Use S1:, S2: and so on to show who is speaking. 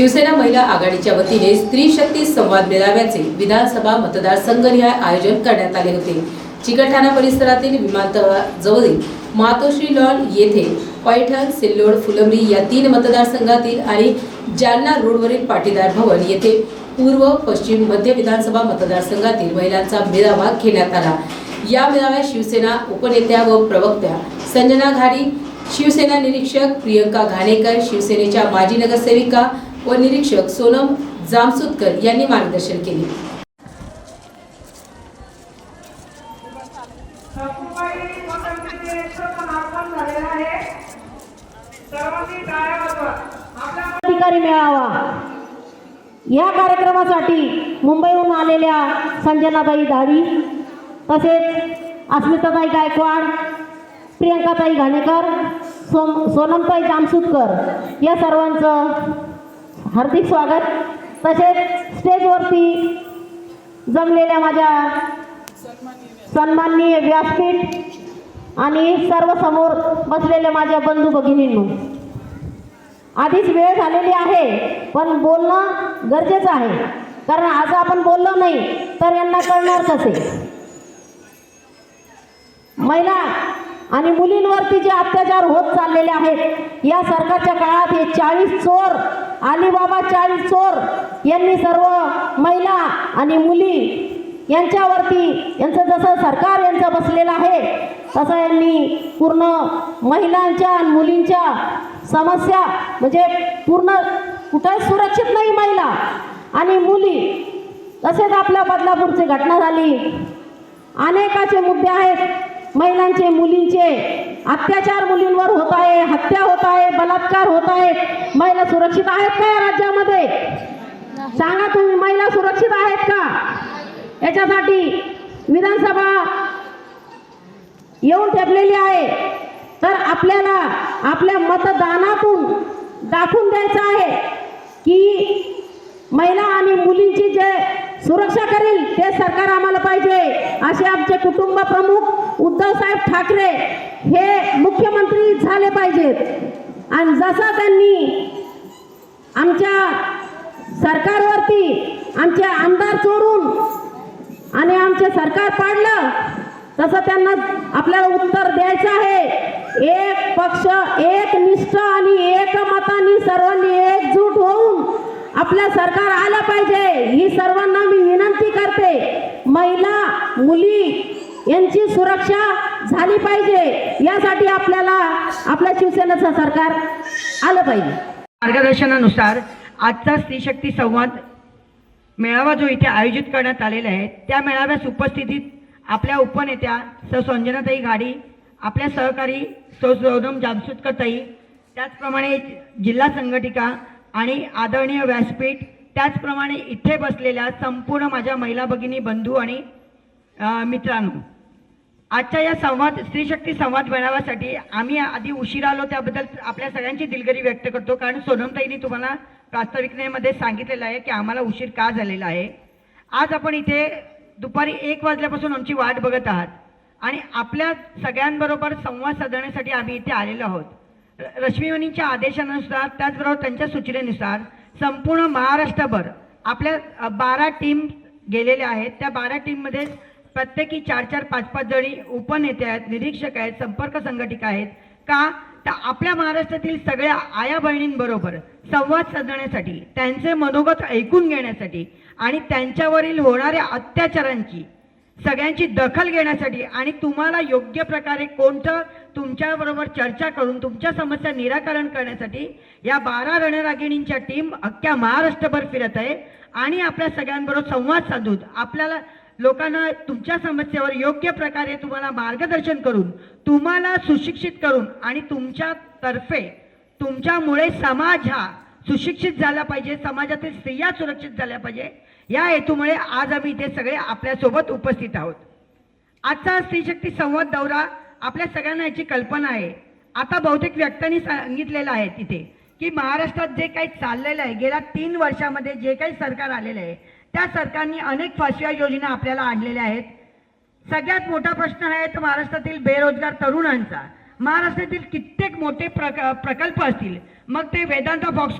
S1: शिवसेना महिला आघाडीच्या वतीने स्त्री शक्ती संवाद मेळाव्याचे विधानसभा मतदारसंघनिहाय आयोजन करण्यात आले होते. चिकलठाणा परिसरातील विमानतळाजवळील मातोश्री लॉन येथे पैठण सिल्लोड फुलंब्री या तीन मतदारसंघातील आणि जालना रोडवरील पाटीदार भवन येथे पूर्व पश्चिम मध्य विधानसभा मतदारसंघातील महिलांचा मेळावा घेण्यात आला. या मेळाव्यात शिवसेना उपनेत्या व प्रवक्त्या संजना घाडी शिवसेना निरीक्षक प्रियंका घाणेकर शिवसेनेच्या माजी नगरसेविका व निरीक्षक सोनम जामसुदकर यांनी मार्गदर्शन केले.
S2: अधिकारी मेळावा. या कार्यक्रमासाठी मुंबईहून आलेल्या संजनाताई धाडी तसेच अस्मिताताई गायकवाड प्रियंकाताई घाणेकर सोम सोनमताई जामसुदकर या सर्वांचं हार्दिक स्वागत. तसेच स्टेजवरती जमलेल्या माझ्या सन्माननीय व्यासपीठ आणि सर्व समोर बसलेल्या माझ्या बंधू भगिनींनो आधीच वेळ झालेली आहे पण बोलणं गरजेचं आहे. कारण आज आपण बोललो नाही तर यांना कळणार कसे? महिला आणि मुलींवरती जे अत्याचार होत चाललेले आहेत या सरकारच्या काळात हे चाळीस चोर अलिबाबा चाळीस चोर यांनी सर्व महिला आणि मुली यांच्यावरती यांचं जसं सरकार यांचं बसलेलं आहे तसं यांनी पूर्ण महिलांच्या आणि मुलींच्या समस्या म्हणजे पूर्ण कुठं सुरक्षित नाही महिला आणि मुली. तसेच आपल्या बदलापूरची घटना झाली. अनेकाचे मुद्दे आहेत. महिलांचे मुलींचे. अत्याचार मुलींवर होत आहे हत्या होत आहे बलात्कार होत आहेत महिला सुरक्षित आहेत का या राज्यामध्ये? सांगा तुम्ही महिला सुरक्षित आहेत का? याच्यासाठी विधानसभा येऊन ठेपलेली आहे. तर आपल्याला आपल्या मतदानातून दाखवून द्यायचं आहे की महिला आणि मुलींची जे सुरक्षा करेल ते सरकार आम्हाला पाहिजे. असे आमचे कुटुंब ठाकरे हे मुख्यमंत्री झाले पाहिजेत. आणि जसं त्यांनी आमच्या सरकारवरती आमचे आमदार चोरून आणि आमचे सरकार पाडलं तसं त्यांना आपल्याला उत्तर द्यायचं आहे. एक पक्ष एक निष्ठ आणि एकमताने सर्वांनी एकजूट होऊन आपलं सरकार आलं पाहिजे. ही सर्वांना मी विनंती करते. महिला मुली यांची सुरक्षा झाली पाहिजे. यासाठी आपल्याला आपल्या शिवसेनेचं सरकार आलं पाहिजे.
S3: मार्गदर्शनानुसार आजचा स्त्रीशक्ती संवाद मेळावा जो इथे आयोजित करण्यात आलेला आहे त्या मेळाव्यास उपस्थितीत आपल्या उपनेत्या सौ. संजनाताई गाडी आपल्या सहकारी सौ. सौदम जामसुतकरताई त्याचप्रमाणे जिल्हा संघटिका आणि आदरणीय व्यासपीठ त्याचप्रमाणे इथे बसलेल्या संपूर्ण माझ्या महिला भगिनी बंधू आणि मित्रांनो. आजच्या या संवाद स्त्रीशक्ती संवाद मेळाव्यासाठी आम्ही आधी उशीर आलो त्याबद्दल आपल्या सगळ्यांची दिलगिरी व्यक्त करतो. कारण सोनमताईंनी तुम्हाला प्रास्ताविकतेमध्ये सांगितलेलं आहे की आम्हाला उशीर का झालेला आहे. आज आपण इथे दुपारी एक वाजल्यापासून आमची वाट बघत आहात. आणि आपल्या सगळ्यांबरोबर संवाद साधण्यासाठी आम्ही इथे आलेलो आहोत. र- रश्मीवणींच्या आदेशानुसार त्याचबरोबर त्यांच्या सूचनेनुसार संपूर्ण महाराष्ट्रभर आपल्या बारा टीम गेलेल्या आहेत. त्या बारा टीममध्ये प्रत्येकी चार चार पाच पाच जणी उपनेते आहेत निरीक्षक आहेत संपर्क संघटिका आहेत. का? तर आपल्या महाराष्ट्रातील सगळ्या आया बहिणींबरोबर संवाद साधण्यासाठी त्यांचे मनोगत ऐकून घेण्यासाठी आणि त्यांच्यावरील होणाऱ्या अत्याचारांची सगळ्यांची दखल घेण्यासाठी आणि तुम्हाला योग्य प्रकारे कोणतं तुमच्याबरोबर चर्चा करून तुमच्या समस्या निराकरण करण्यासाठी या बारा रणरागिणींच्या टीम अख्ख्या महाराष्ट्रभर फिरत आहे. आणि आपल्या सगळ्यांबरोबर संवाद साधून आपल्याला लोकांना तुमच्या समस्येवर योग्य प्रकारे तुम्हाला मार्गदर्शन करून तुम्हाला सुशिक्षित करून आणि तुमच्यातर्फे तुमच्यामुळे समाज हा सुशिक्षित झाला पाहिजे समाजातील स्त्रिया सुरक्षित झाल्या पाहिजे या हेतूमुळे आज आम्ही इथे सगळे आपल्यासोबत उपस्थित आहोत. आजचा स्त्रीशक्ती संवाद दौरा आपल्या सगळ्यांना याची कल्पना आहे. आता बहुतेक व्यक्तांनी सांगितलेलं आहे तिथे की महाराष्ट्रात जे काही चाललेलं आहे गेल्या तीन वर्षामध्ये जे काही सरकार आलेलं आहे त्या सरकारने अनेक फाशिया योजना आपल्याला आणलेल्या आहेत. सगळ्यात मोठा प्रश्न आहे तो महाराष्ट्रातील बेरोजगार तरुणांचा. महाराष्ट्रातील कित्येक मोठे प्रक प्रकल्प असतील. मग ते वेदांता बॉक्स